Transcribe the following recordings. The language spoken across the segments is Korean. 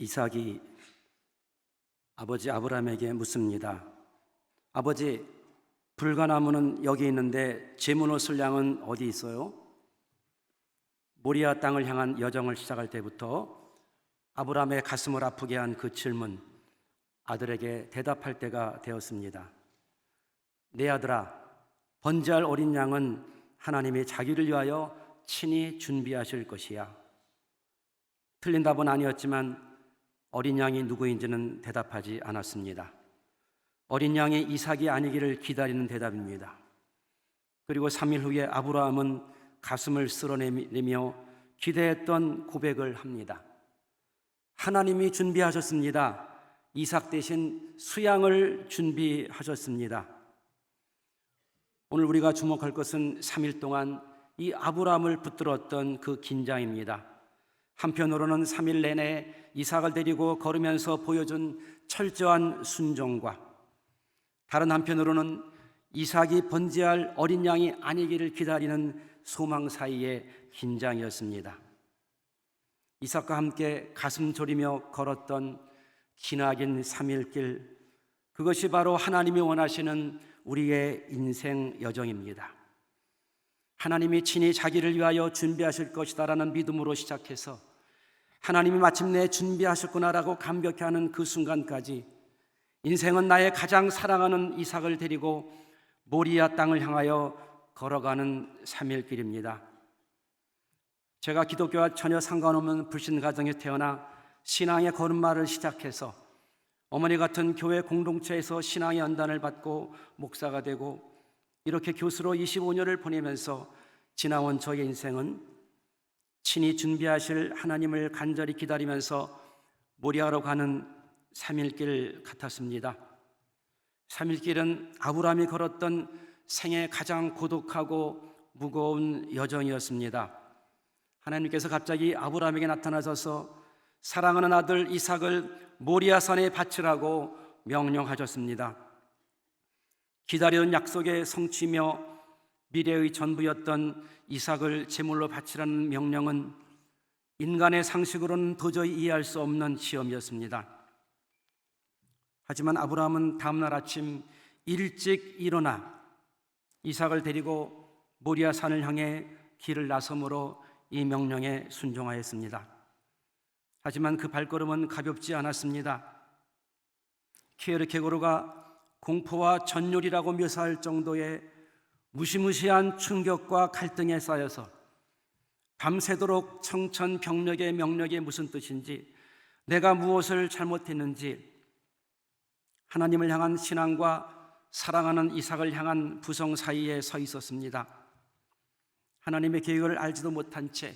이삭이 아버지 아브라함에게 묻습니다. 아버지, 불가나무는 여기 있는데 제문 옷을 양은 어디 있어요? 모리아 땅을 향한 여정을 시작할 때부터 아브라함의 가슴을 아프게 한 그 질문, 아들에게 대답할 때가 되었습니다. 내 아들아, 번제할 어린 양은 하나님이 자기를 위하여 친히 준비하실 것이야. 틀린 답은 아니었지만 어린 양이 누구인지는 대답하지 않았습니다. 어린 양이 이삭이 아니기를 기다리는 대답입니다. 그리고 3일 후에 아브라함은 가슴을 쓸어내며 기대했던 고백을 합니다. 하나님이 준비하셨습니다. 이삭 대신 수양을 준비하셨습니다. 오늘 우리가 주목할 것은 3일 동안 이 아브라함을 붙들었던 그 긴장입니다. 한편으로는 3일 내내 이삭을 데리고 걸으면서 보여준 철저한 순종과 다른 한편으로는 이삭이 번제할 어린 양이 아니기를 기다리는 소망 사이의 긴장이었습니다. 이삭과 함께 가슴 졸이며 걸었던 기나긴 3일길 그것이 바로 하나님이 원하시는 우리의 인생 여정입니다. 하나님이 친히 자기를 위하여 준비하실 것이다라는 믿음으로 시작해서 하나님이 마침내 준비하셨구나라고 감격해 하는 그 순간까지 인생은 나의 가장 사랑하는 이삭을 데리고 모리아 땅을 향하여 걸어가는 3일 길입니다. 제가 기독교와 전혀 상관없는 불신 가정에 태어나 신앙의 걸음마를 시작해서 어머니 같은 교회 공동체에서 신앙의 연단을 받고 목사가 되고 이렇게 교수로 25년을 보내면서 지나온 저의 인생은 친히 준비하실 하나님을 간절히 기다리면서 모리아로 가는 3일길 같았습니다. 3일길은 아브라함이 걸었던 생애 가장 고독하고 무거운 여정이었습니다. 하나님께서 갑자기 아브라함에게 나타나셔서 사랑하는 아들 이삭을 모리아산에 바치라고 명령하셨습니다. 기다리던 약속의 성취며 미래의 전부였던 이삭을 제물로 바치라는 명령은 인간의 상식으로는 도저히 이해할 수 없는 시험이었습니다. 하지만 아브라함은 다음날 아침 일찍 일어나 이삭을 데리고 모리아 산을 향해 길을 나섬으로 이 명령에 순종하였습니다. 하지만 그 발걸음은 가볍지 않았습니다. 키에르케고르가 공포와 전율이라고 묘사할 정도의 무시무시한 충격과 갈등에 쌓여서 밤새도록 청천벽력의 명령이 무슨 뜻인지 내가 무엇을 잘못했는지 하나님을 향한 신앙과 사랑하는 이삭을 향한 부성 사이에 서 있었습니다. 하나님의 계획을 알지도 못한 채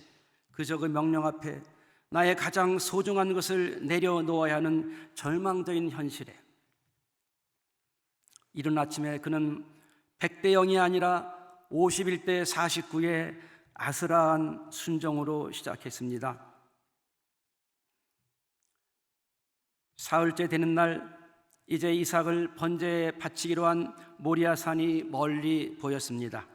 그저 그 명령 앞에 나의 가장 소중한 것을 내려놓아야 하는 절망적인 현실에 이른 아침에 그는 100대 0이 아니라 51대 49의 아슬한 순종으로 시작했습니다. 사흘째 되는 날 이제 이삭을 번제에 바치기로 한 모리아산이 멀리 보였습니다.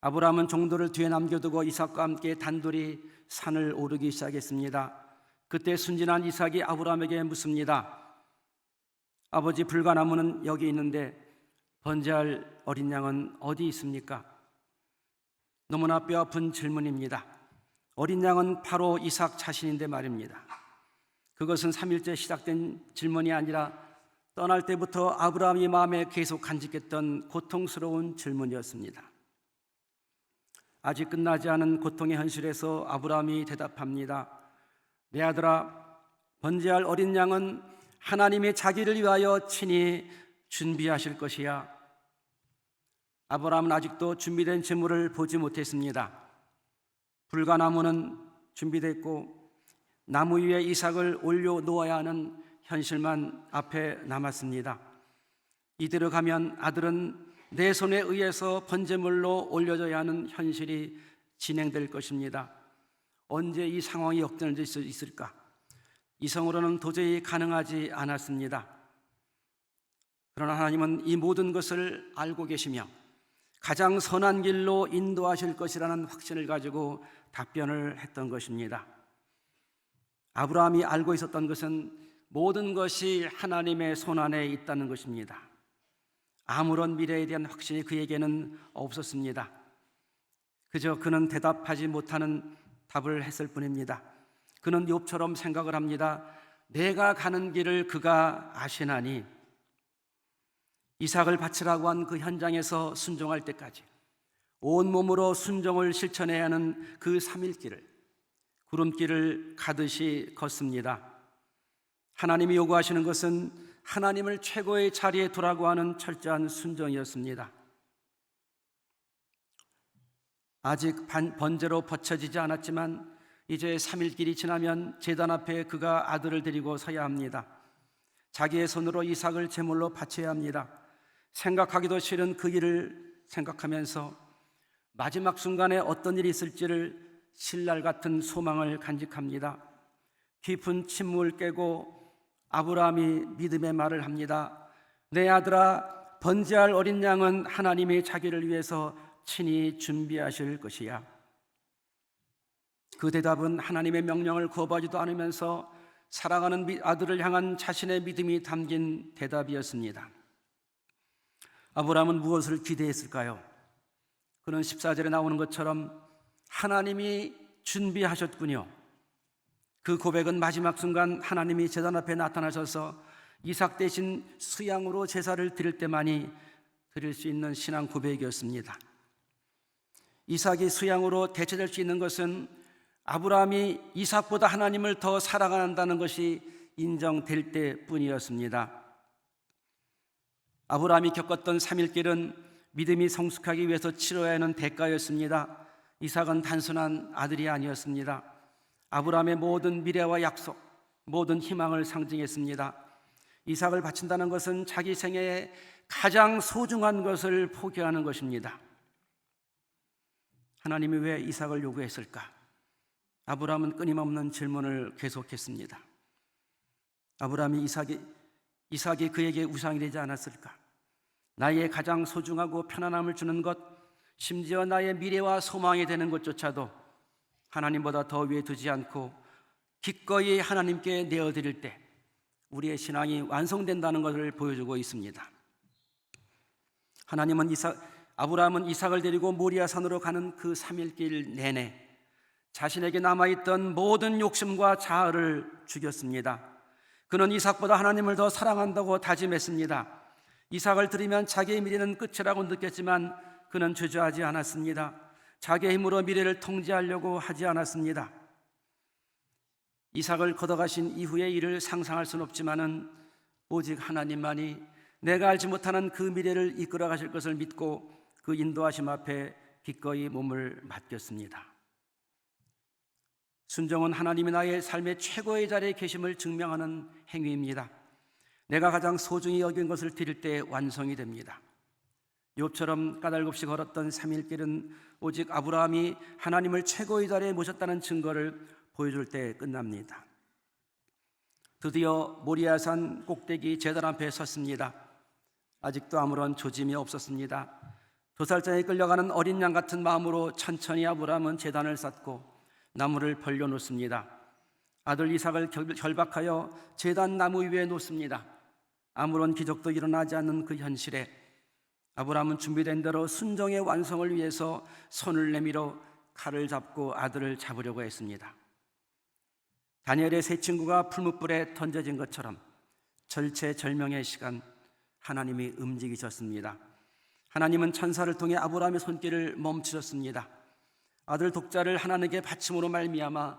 아브라함은 종도를 뒤에 남겨두고 이삭과 함께 단둘이 산을 오르기 시작했습니다. 그때 순진한 이삭이 아브라함에게 묻습니다. 아버지 불가나무는 여기 있는데 번제할 어린 양은 어디 있습니까? 너무나 뼈아픈 질문입니다. 어린 양은 바로 이삭 자신인데 말입니다. 그것은 3일째 시작된 질문이 아니라 떠날 때부터 아브라함이 마음에 계속 간직했던 고통스러운 질문이었습니다. 아직 끝나지 않은 고통의 현실에서 아브라함이 대답합니다. 내 아들아, 번제할 어린 양은 하나님이 자기를 위하여 친히 준비하실 것이야. 아브라함은 아직도 준비된 재물을 보지 못했습니다. 불가나무는 준비됐고 나무 위에 이삭을 올려 놓아야 하는 현실만 앞에 남았습니다. 이대로 가면 아들은 내 손에 의해서 번제물로 올려져야 하는 현실이 진행될 것입니다. 언제 이 상황이 역전될 수 있을까? 이성으로는 도저히 가능하지 않았습니다. 그러나 하나님은 이 모든 것을 알고 계시며 가장 선한 길로 인도하실 것이라는 확신을 가지고 답변을 했던 것입니다. 아브라함이 알고 있었던 것은 모든 것이 하나님의 손 안에 있다는 것입니다. 아무런 미래에 대한 확신이 그에게는 없었습니다. 그저 그는 대답하지 못하는 답을 했을 뿐입니다. 그는 욥처럼 생각을 합니다. 내가 가는 길을 그가 아시나니 이삭을 바치라고 한 그 현장에서 순종할 때까지 온 몸으로 순종을 실천해야 하는 그 3일 길을 구름길을 가듯이 걷습니다. 하나님이 요구하시는 것은 하나님을 최고의 자리에 두라고 하는 철저한 순종이었습니다. 아직 반- 번제로 버쳐지지 않았지만 이제 3일 길이 지나면 제단 앞에 그가 아들을 데리고 서야 합니다. 자기의 손으로 이삭을 제물로 바쳐야 합니다. 생각하기도 싫은 그 일을 생각하면서 마지막 순간에 어떤 일이 있을지를 신랄 같은 소망을 간직합니다. 깊은 침묵을 깨고 아브라함이 믿음의 말을 합니다. 내 아들아, 번제할 어린 양은 하나님이 자기를 위해서 친히 준비하실 것이야. 그 대답은 하나님의 명령을 거부하지도 않으면서 사랑하는 미- 아들을 향한 자신의 믿음이 담긴 대답이었습니다. 아브라함은 무엇을 기대했을까요? 그는 14절에 나오는 것처럼 하나님이 준비하셨군요. 그 고백은 마지막 순간 하나님이 제단 앞에 나타나셔서 이삭 대신 수양으로 제사를 드릴 때만이 드릴 수 있는 신앙 고백이었습니다. 이삭이 수양으로 대체될 수 있는 것은 아브라함이 이삭보다 하나님을 더 사랑한다는 것이 인정될 때뿐이었습니다. 아브라함이 겪었던 3일길은 믿음이 성숙하기 위해서 치러야 하는 대가였습니다. 이삭은 단순한 아들이 아니었습니다. 아브라함의 모든 미래와 약속, 모든 희망을 상징했습니다. 이삭을 바친다는 것은 자기 생애에 가장 소중한 것을 포기하는 것입니다. 하나님이 왜 이삭을 요구했을까? 아브라함은 끊임없는 질문을 계속했습니다. 아브라함이 이삭이 이삭이 그에게 우상이 되지 않았을까? 나의 가장 소중하고 편안함을 주는 것, 심지어 나의 미래와 소망이 되는 것조차도 하나님보다 더 위에 두지 않고 기꺼이 하나님께 내어드릴 때 우리의 신앙이 완성된다는 것을 보여주고 있습니다. 하나님은 이삭, 아브라함은 이삭을 데리고 모리아 산으로 가는 그 3일길 내내 자신에게 남아있던 모든 욕심과 자아를 죽였습니다. 그는 이삭보다 하나님을 더 사랑한다고 다짐했습니다. 이삭을 들이면 자기의 미래는 끝이라고 느꼈지만 그는 주저하지 않았습니다. 자기의 힘으로 미래를 통제하려고 하지 않았습니다. 이삭을 걷어가신 이후의 일을 상상할 수는 없지만은 오직 하나님만이 내가 알지 못하는 그 미래를 이끌어 가실 것을 믿고 그 인도하심 앞에 기꺼이 몸을 맡겼습니다. 순종은 하나님이 나의 삶의 최고의 자리에 계심을 증명하는 행위입니다. 내가 가장 소중히 여긴 것을 드릴 때 완성이 됩니다. 욥처럼 까닭없이 걸었던 3일길은 오직 아브라함이 하나님을 최고의 자리에 모셨다는 증거를 보여줄 때 끝납니다. 드디어 모리아산 꼭대기 제단 앞에 섰습니다. 아직도 아무런 조짐이 없었습니다. 도살장에 끌려가는 어린 양 같은 마음으로 천천히 아브라함은 제단을 쌓고 나무를 벌려 놓습니다. 아들 이삭을 결- 결박하여 제단 나무 위에 놓습니다. 아무런 기적도 일어나지 않는 그 현실에 아브라함은 준비된 대로 순종의 완성을 위해서 손을 내밀어 칼을 잡고 아들을 잡으려고 했습니다. 다니엘의 세 친구가 풀무불에 던져진 것처럼 절체절명의 시간 하나님이 움직이셨습니다. 하나님은 천사를 통해 아브라함의 손길을 멈추셨습니다. 아들 독자를 하나님께 바침으로 말미암아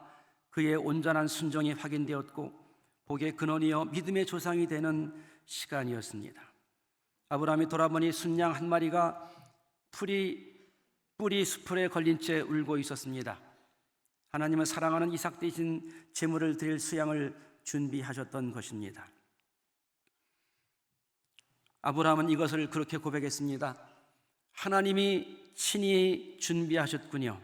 그의 온전한 순종이 확인되었고 복의 근원이여 믿음의 조상이 되는 시간이었습니다. 아브라함이 돌아보니 순양 한 마리가 풀이 뿌리 수풀에 걸린 채 울고 있었습니다. 하나님은 사랑하는 이삭 대신 제물을 드릴 수양을 준비하셨던 것입니다. 아브라함은 이것을 그렇게 고백했습니다. 하나님이 친히 준비하셨군요.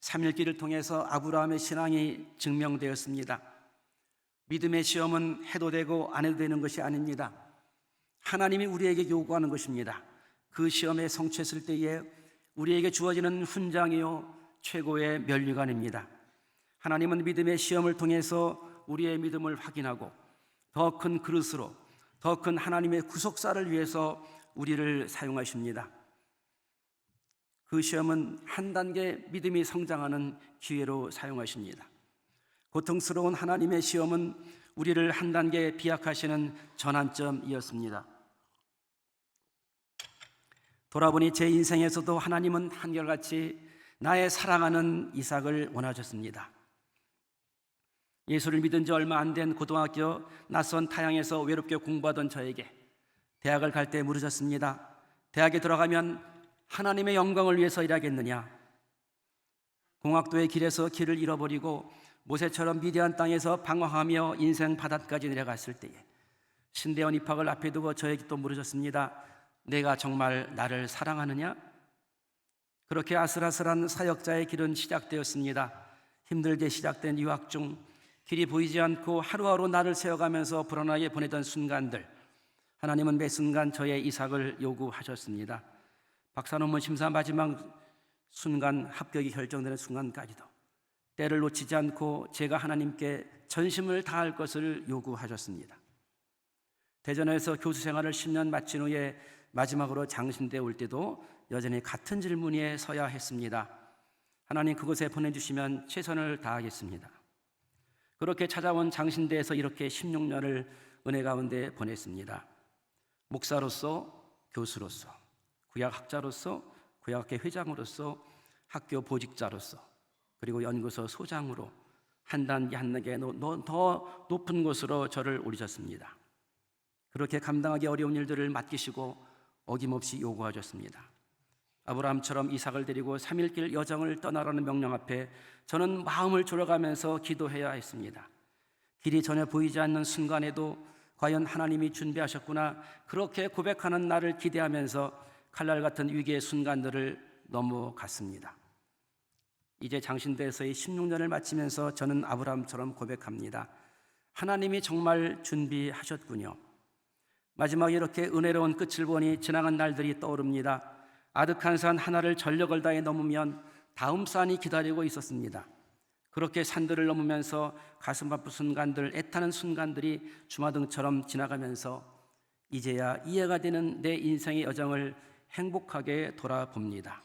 삼일기를 통해서 아브라함의 신앙이 증명되었습니다. 믿음의 시험은 해도 되고 안 해도 되는 것이 아닙니다. 하나님이 우리에게 요구하는 것입니다. 그 시험에 성취했을 때에 우리에게 주어지는 훈장이요 최고의 면류관입니다. 하나님은 믿음의 시험을 통해서 우리의 믿음을 확인하고 더 큰 그릇으로 더 큰 하나님의 구속사를 위해서 우리를 사용하십니다. 그 시험은 한 단계 믿음이 성장하는 기회로 사용하십니다. 고통스러운 하나님의 시험은 우리를 한 단계 비약하시는 전환점이었습니다. 돌아보니 제 인생에서도 하나님은 한결같이 나의 사랑하는 이삭을 원하셨습니다. 예수를 믿은 지 얼마 안 된 고등학교 낯선 타양에서 외롭게 공부하던 저에게 대학을 갈 때 물으셨습니다. 대학에 들어가면 하나님의 영광을 위해서 일하겠느냐? 공학도의 길에서 길을 잃어버리고 모세처럼 미디안 땅에서 방황하며 인생 바닥까지 내려갔을 때에 신대원 입학을 앞에 두고 저에게 또 물으셨습니다. 내가 정말 나를 사랑하느냐? 그렇게 아슬아슬한 사역자의 길은 시작되었습니다. 힘들게 시작된 유학 중 길이 보이지 않고 하루하루 나를 세워가면서 불안하게 보내던 순간들 하나님은 매 순간 저의 이삭을 요구하셨습니다. 박사 논문 심사 마지막 순간 합격이 결정되는 순간까지도 때를 놓치지 않고 제가 하나님께 전심을 다할 것을 요구하셨습니다. 대전에서 교수 생활을 10년 마친 후에 마지막으로 장신대 올 때도 여전히 같은 질문에 서야 했습니다. 하나님 그곳에 보내주시면 최선을 다하겠습니다. 그렇게 찾아온 장신대에서 이렇게 16년을 은혜 가운데 보냈습니다. 목사로서, 교수로서, 구약학자로서, 구약학회 회장으로서, 학교 보직자로서, 그리고 연구소 소장으로 한 단계 한 단계 더 높은 곳으로 저를 올리셨습니다. 그렇게 감당하기 어려운 일들을 맡기시고 어김없이 요구하셨습니다. 아브라함처럼 이삭을 데리고 3일길 여정을 떠나라는 명령 앞에 저는 마음을 졸여가면서 기도해야 했습니다. 길이 전혀 보이지 않는 순간에도 과연 하나님이 준비하셨구나 그렇게 고백하는 나를 기대하면서 칼날 같은 위기의 순간들을 넘어갔습니다. 이제 장신대에서의 16년을 마치면서 저는 아브라함처럼 고백합니다. 하나님이 정말 준비하셨군요. 마지막에 이렇게 은혜로운 끝을 보니 지나간 날들이 떠오릅니다. 아득한 산 하나를 전력을 다해 넘으면 다음 산이 기다리고 있었습니다. 그렇게 산들을 넘으면서 가슴 아픈 순간들, 애타는 순간들이 주마등처럼 지나가면서 이제야 이해가 되는 내 인생의 여정을 행복하게 돌아봅니다.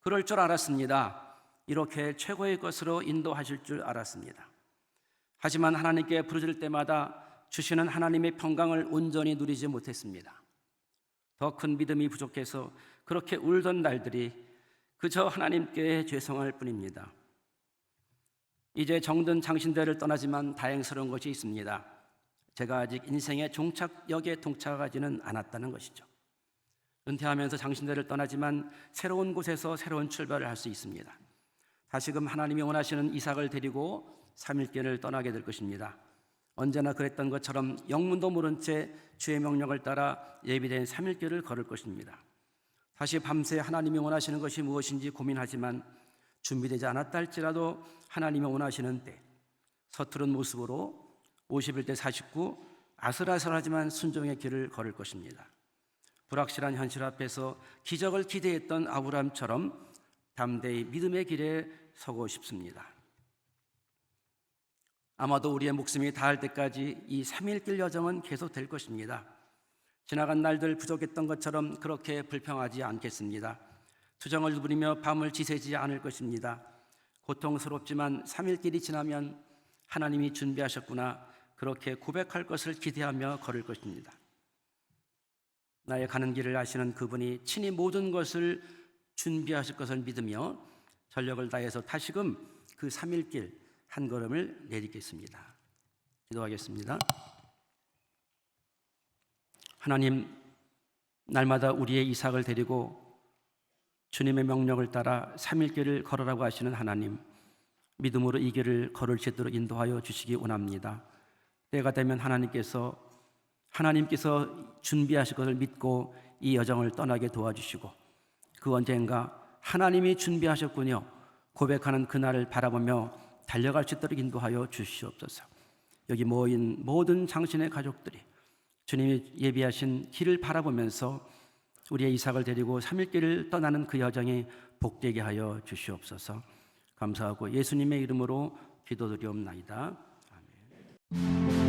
그럴 줄 알았습니다. 이렇게 최고의 것으로 인도하실 줄 알았습니다. 하지만 하나님께 부르짖을 때마다 주시는 하나님의 평강을 온전히 누리지 못했습니다. 더 큰 믿음이 부족해서 그렇게 울던 날들이 그저 하나님께 죄송할 뿐입니다. 이제 정든 장신대를 떠나지만 다행스러운 것이 있습니다. 제가 아직 인생의 종착역에 동착하지는 않았다는 것이죠. 은퇴하면서 장신대를 떠나지만 새로운 곳에서 새로운 출발을 할 수 있습니다. 다시금 하나님이 원하시는 이삭을 데리고 삼일길을 떠나게 될 것입니다. 언제나 그랬던 것처럼 영문도 모른 채 주의 명령을 따라 예비된 삼일길을 걸을 것입니다. 다시 밤새 하나님이 원하시는 것이 무엇인지 고민하지만 준비되지 않았다 할지라도 하나님이 원하시는 때 서투른 모습으로 51대 49 아슬아슬하지만 순종의 길을 걸을 것입니다. 불확실한 현실 앞에서 기적을 기대했던 아브라함처럼 담대히 믿음의 길에 서고 싶습니다. 아마도 우리의 목숨이 닿을 때까지 이 3일길 여정은 계속될 것입니다. 지나간 날들 부족했던 것처럼 그렇게 불평하지 않겠습니다. 투정을 부리며 밤을 지새지 않을 것입니다. 고통스럽지만 3일길이 지나면 하나님이 준비하셨구나 그렇게 고백할 것을 기대하며 걸을 것입니다. 나의 가는 길을 아시는 그분이 친히 모든 것을 준비하실 것을 믿으며 전력을 다해서 다시금 그 3일길 한 걸음을 내딛겠습니다. 기도하겠습니다. 하나님, 날마다 우리의 이삭을 데리고 주님의 명령을 따라 3일길을 걸으라고 하시는 하나님, 믿음으로 이 길을 걸을 제대로 인도하여 주시기 원합니다. 때가 되면 하나님께서 하나님께서 준비하실 것을 믿고 이 여정을 떠나게 도와주시고 그 언젠가 하나님이 준비하셨군요. 고백하는 그날을 바라보며 달려갈 수 있도록 인도하여 주시옵소서. 여기 모인 모든 장신의 가족들이 주님이 예비하신 길을 바라보면서 우리의 이삭을 데리고 삼일길을 떠나는 그 여정이 복되게 하여 주시옵소서. 감사하고 예수님의 이름으로 기도드리옵나이다. 아멘.